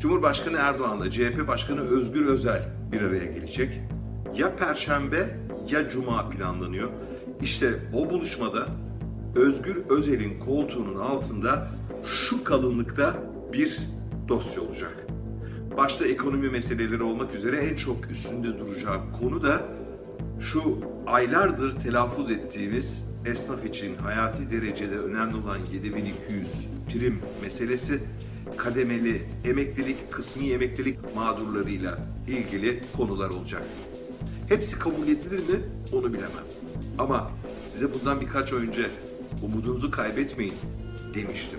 Cumhurbaşkanı Erdoğan'la CHP Başkanı Özgür Özel bir araya gelecek. Ya Perşembe ya Cuma planlanıyor. İşte o buluşmada Özgür Özel'in koltuğunun altında şu kalınlıkta bir dosya olacak. Başta ekonomi meseleleri olmak üzere en çok üstünde duracağı konu da şu aylardır telaffuz ettiğimiz esnaf için hayati derecede önemli olan 7200 prim meselesi kademeli emeklilik, kısmi emeklilik mağdurlarıyla ilgili konular olacak. Hepsi kabul edilir mi onu bilemem. Ama size bundan birkaç önce umudunuzu kaybetmeyin demiştim.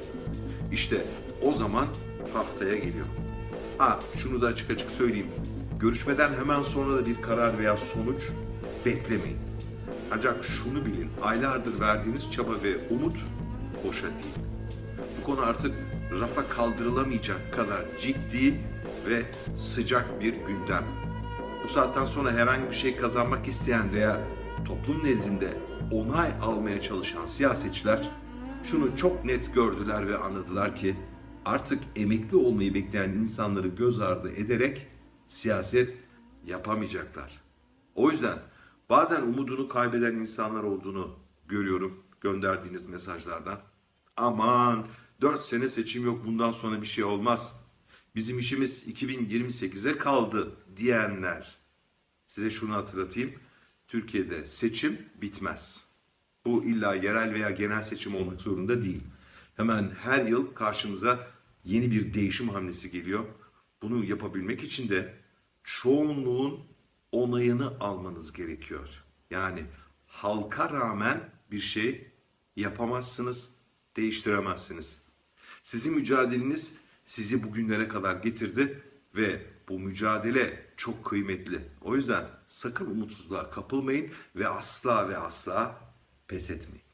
İşte o zaman haftaya geliyor. Ha şunu da açık açık söyleyeyim. Görüşmeden hemen sonra da bir karar veya sonuç beklemeyin. Ancak şunu bilin, aylardır verdiğiniz çaba ve umut boşa değil. Konu artık rafa kaldırılamayacak kadar ciddi ve sıcak bir gündem. Bu saatten sonra herhangi bir şey kazanmak isteyen veya toplum nezdinde onay almaya çalışan siyasetçiler şunu çok net gördüler ve anladılar ki artık emekli olmayı bekleyen insanları göz ardı ederek siyaset yapamayacaklar. O yüzden bazen umudunu kaybeden insanlar olduğunu görüyorum gönderdiğiniz mesajlardan. Aman 4 sene seçim yok bundan sonra bir şey olmaz. Bizim işimiz 2028'e kaldı diyenler. Size şunu hatırlatayım. Türkiye'de seçim bitmez. Bu illa yerel veya genel seçim olmak zorunda değil. Hemen her yıl karşımıza yeni bir değişim hamlesi geliyor. Bunu yapabilmek için de çoğunluğun onayını almanız gerekiyor. Yani halka rağmen bir şey yapamazsınız, değiştiremezsiniz. Sizin mücadeleniz sizi bugünlere kadar getirdi ve bu mücadele çok kıymetli. O yüzden sakın umutsuzluğa kapılmayın ve asla ve asla pes etmeyin.